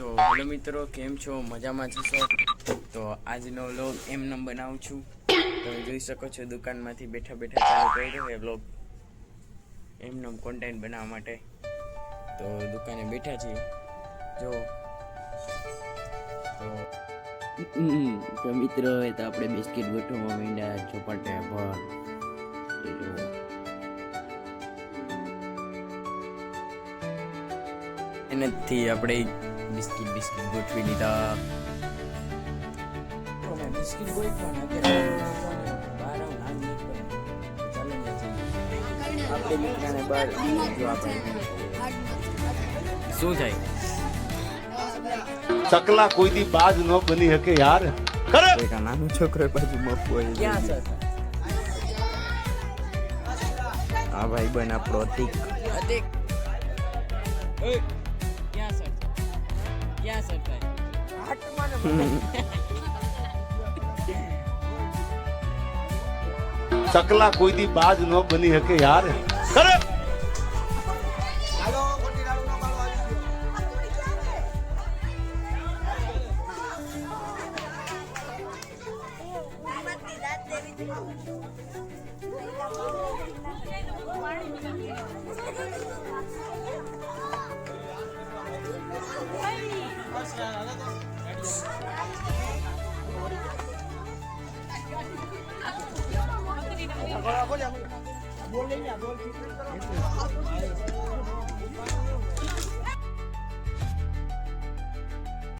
તો હેલો મિત્રો કેમ છો? મજામાં છો? તો આજનો વ્લોગ એમનેમ બનાવું છું. તમે જોઈ શકો છો દુકાનમાંથી બેઠા બેઠા ચાલુ કરી રહ્યો વ્લોગ એમનેમ કોન્ટેન્ટ બનાવવા માટે. તો દુકાને બેઠા છીએ. જો. તો તો મિત્રો એ તો આપણે બિસ્કિટ ગોઠવવા માંડ્યા ચોપાટે પર એનાથી આપણે બિસ્કિટ gue Trinidad. બિસ્કિટ ગોઠવાના બહાર આવું barang langit ચાલો. આપણે નીકળ્યાને બહાર જો આપણે શું થાય સકલા કોઈ દી બાજ ન બની શકે યાર ખરે એક નાનો છોકરો બાજુ મફુ હોય ક્યાં સર આ ભાઈ બના પ્રતિક પ્રતિક ક્યાં સર ક્યાં સરકારી કોઈ દી બાજ ન બની શકે યાર. ખરે? Thank you. बोल लेंगे बोल